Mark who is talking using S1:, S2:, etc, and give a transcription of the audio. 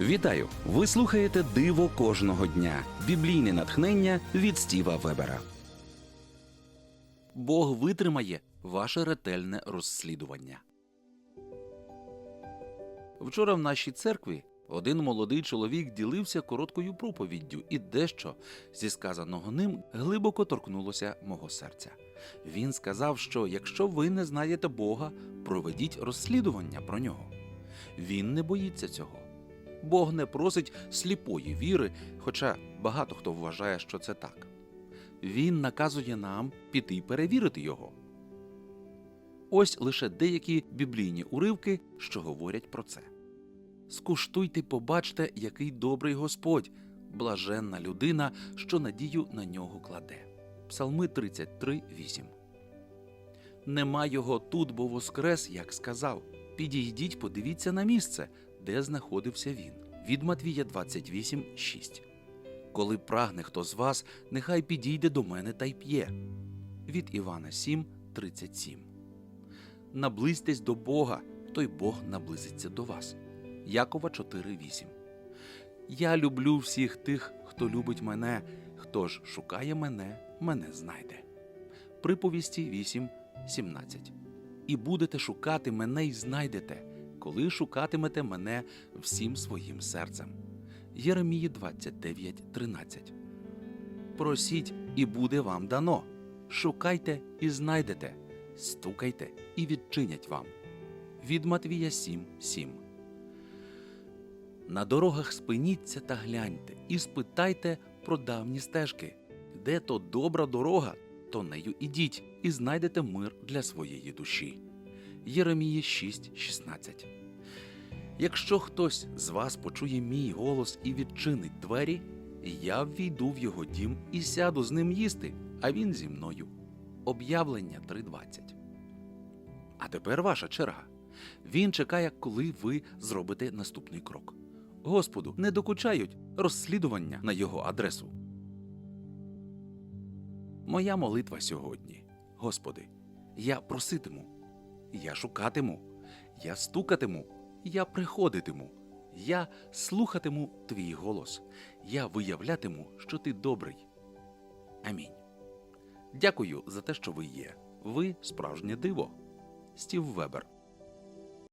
S1: Вітаю! Ви слухаєте Диво кожного дня. Біблійне натхнення від Стіва Вебера. Бог витримає ваше ретельне розслідування. Вчора в нашій церкві один молодий чоловік ділився короткою проповіддю, і дещо зі сказаного ним глибоко торкнулося мого серця. Він сказав, що якщо ви не знаєте Бога, проведіть розслідування про нього. Він не боїться цього. Бог не просить сліпої віри, хоча багато хто вважає, що це так. Він наказує нам піти й перевірити його. Ось лише деякі біблійні уривки, що говорять про це. Скуштуйте, побачте, який добрий Господь, блаженна людина, що надію на нього кладе. Псалми 33, 8. Нема його тут, бо воскрес, як сказав. Підійдіть, подивіться на місце, де знаходився він. Від Матвія 28, 6. Коли прагне хто з вас, нехай підійде до мене та й п'є. Від Івана 7, 37. Наблизьтесь до Бога, то й Бог наблизиться до вас. Якова 4, 8. Я люблю всіх тих, хто любить мене, хто ж шукає мене, мене знайде. Приповісті 8, 17. І будете шукати мене й знайдете, коли шукатимете мене всім своїм серцем. Єремії 29, Просіть, і буде вам дано. Шукайте і знайдете, стукайте і відчинять вам. Від Матвія 7, 7. На дорогах спиніться та гляньте, і спитайте про давні стежки. Де то добра дорога, то нею ідіть, і знайдете мир для своєї душі. Єремії 6:16. Якщо хтось з вас почує мій голос і відчинить двері, я ввійду в його дім і сяду з ним їсти, а він зі мною. Об'явлення 3.20. А тепер ваша черга. Він чекає, коли ви зробите наступний крок. Господу не докучають розслідування на його адресу. Моя молитва сьогодні. Господи, я проситиму, я шукатиму, я стукатиму, я приходитиму, я слухатиму твій голос, я виявлятиму, що ти добрий. Амінь. Дякую за те, що ви є. Ви справжнє диво. Стів Вебер.